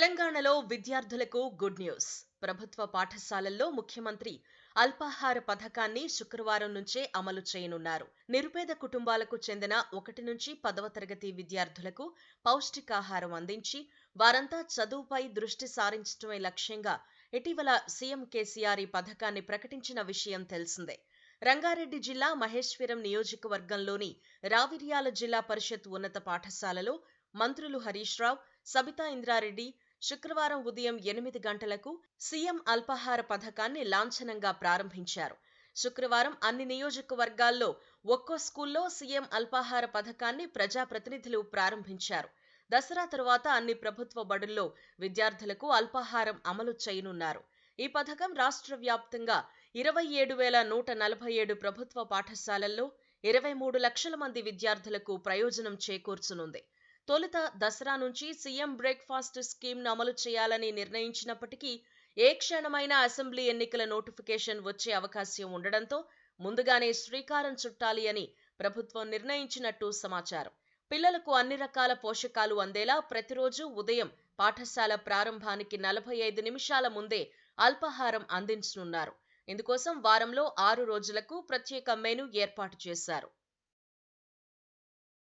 తెలంగాణలో విద్యార్థులకు good news. ప్రభుత్వ పాఠశాలల్లో ముఖ్యమంత్రి అల్పాహార పథకాన్ని శుక్రవారం నుంచే అమలు చేయనున్నారు. నిరుపేద కుటుంబాలకు చెందిన ఒకటి నుంచి పదవ తరగతి విద్యార్థులకు పౌష్టికాహారం అందించి వారంతా చదువుపై దృష్టి సారించడమే లక్ష్యంగా ఇటీవల సీఎం కేసీఆర్ ఈ పథకాన్ని ప్రకటించిన విషయం తెలిసిందే. రంగారెడ్డి జిల్లా మహేశ్వరం నియోజకవర్గంలోని రావిర్యాల జిల్లా పరిషత్ ఉన్నత పాఠశాలలో మంత్రులు హరీష్ రావు సబితా ఇంద్రారెడ్డి శుక్రవారం ఉదయం ఎనిమిది గంటలకు సీఎం అల్పాహార పథకాన్ని లాంఛనంగా ప్రారంభించారు. శుక్రవారం అన్ని నియోజకవర్గాల్లో ఒక్కో స్కూల్లో సీఎం అల్పాహార పథకాన్ని ప్రజాప్రతినిధులు ప్రారంభించారు. దసరా తరువాత అన్ని ప్రభుత్వ బడుల్లో విద్యార్థులకు అల్పాహారం అమలు చేయనున్నారు. ఈ పథకం రాష్ట్ర వ్యాప్తంగా ఇరవై ఏడు వేల నూట నలభై ఏడు ప్రభుత్వ పాఠశాలల్లో ఇరవై మూడు లక్షల మంది విద్యార్థులకు ప్రయోజనం చేకూర్చనుంది. తొలుత దసరా నుంచి సీఎం బ్రేక్ఫాస్ట్ స్కీమ్ను అమలు చేయాలని నిర్ణయించినప్పటికీ ఏ క్షణమైన అసెంబ్లీ ఎన్నికల నోటిఫికేషన్ వచ్చే అవకాశం ఉండడంతో ముందుగానే శ్రీకారం చుట్టాలి అని ప్రభుత్వం నిర్ణయించినట్టు సమాచారం. పిల్లలకు అన్ని రకాల పోషకాలు అందేలా ప్రతిరోజు ఉదయం పాఠశాల ప్రారంభానికి నలభై ఐదు నిమిషాల ముందే అల్పాహారం అందించనున్నారు. ఇందుకోసం వారంలో ఆరు రోజులకు ప్రత్యేక మెను ఏర్పాటు చేశారు.